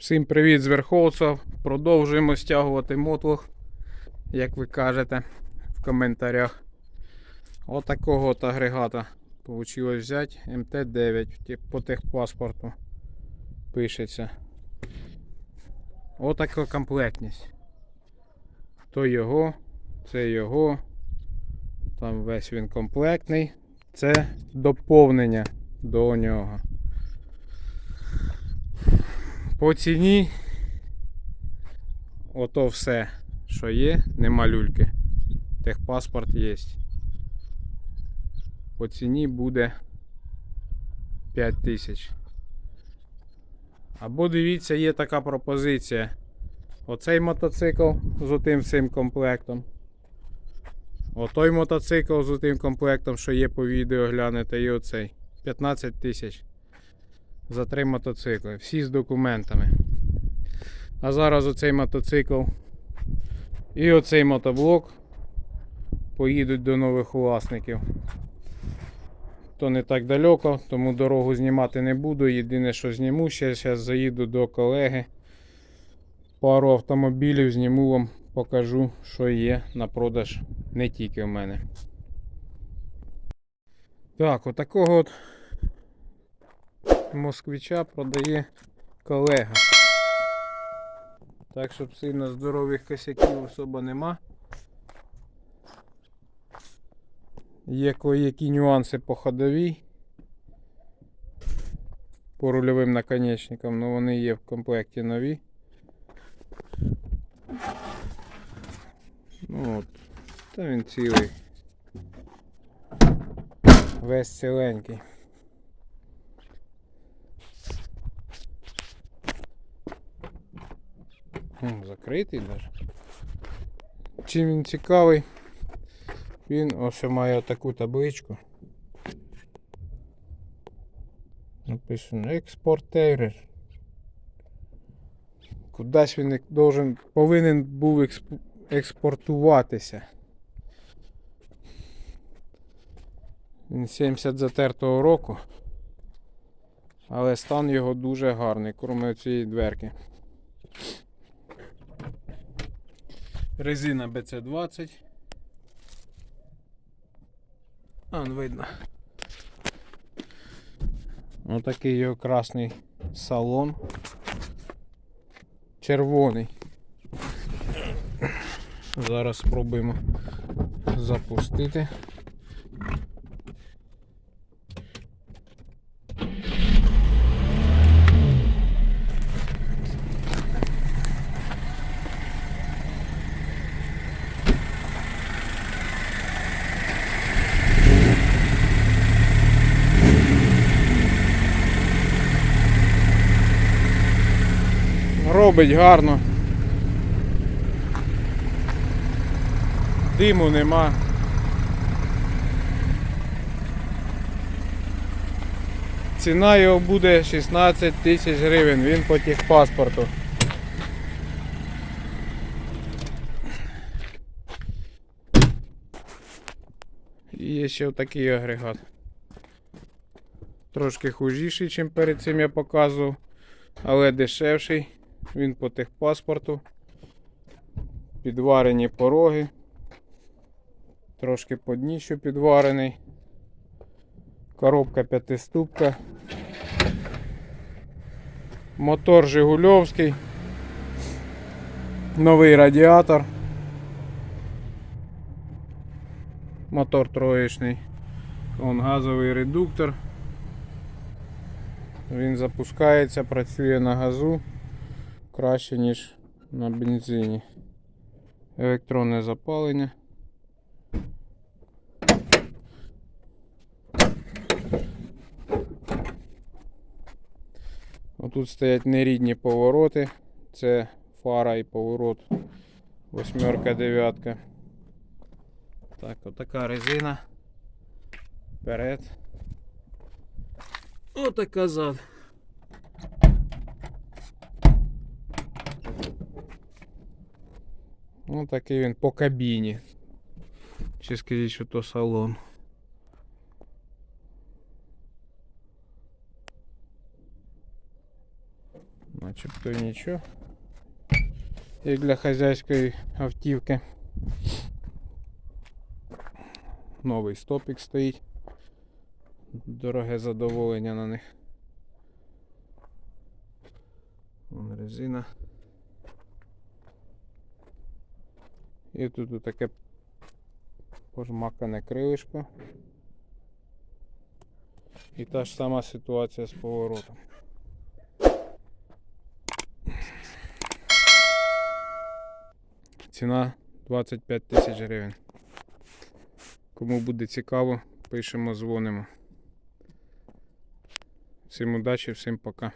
Всім привіт з Верховця. Продовжуємо стягувати мотлох, як ви кажете в коментарях. Отакого от агрегата вийшло взяти МТ-9 по техпаспорту пишеться. Отака комплектність. То його, це його. Там весь він комплектний. Це доповнення до нього. По ціні ото все, що є, нема люльки. Техпаспорт є. По ціні буде 5 тисяч. Або дивіться, є така пропозиція. Оцей мотоцикл з отим всім комплектом. Отой мотоцикл з отим комплектом, що є по відео, глянете, і оцей. 15 тисяч за три мотоцикли. Всі з документами. А зараз оцей мотоцикл і оцей мотоблок поїдуть до нових власників. То не так далеко, тому дорогу знімати не буду. Єдине, що зніму, ще зараз заїду до колеги. Пару автомобілів зніму вам, покажу, що є на продаж не тільки в мене. Так, отакого от москвича продає колега. Так, щоб сильно здорових косяків особо нема. Є які нюанси по ходовій. По рульовим наконечникам, але вони є в комплекті нові. Ну от, та він цілий. Весь ціленький. Закритий даже. Чим він цікавий? Він ось має таку табличку. Написано експортер. Кудись він должен, повинен був експ- експортуватися. Він 70 затертого року. Але стан його дуже гарний, крім цієї дверки. Резина BC20. А, он видно. Отакий його красний салон. Червоний. Зараз спробуємо запустити. Робить гарно. Диму нема. Ціна його буде 16 тисяч гривень, він по техпаспорту. І є ще такий агрегат. Трошки хужіший, ніж перед цим я показував, але дешевший. Він по техпаспорту. Підварені пороги. Трошки по дніщу підварений. Коробка п'ятиступка. Мотор Жигульовський. Новий радіатор. Мотор троєчний. Вон газовий редуктор. Він запускається, працює на газу краще, ніж на бензині. Електронне запалення. Отут стоять нерідні повороти. Це фара і поворот. Восьмерка, дев'ятка. Так, отака резина. Вперед. Отака зад. Ну такий він по кабіні. Чи скажіть, що то салон. Начебто нічого. Як для хазяйської автівки. Новий стопік стоїть. Дороге задоволення на них. Вон резина. І тут таке пожмакане крилишко. І та ж сама ситуація з поворотом. Ціна 25 тисяч гривень. Кому буде цікаво, пишемо, дзвонимо. Всім удачі, всім пока.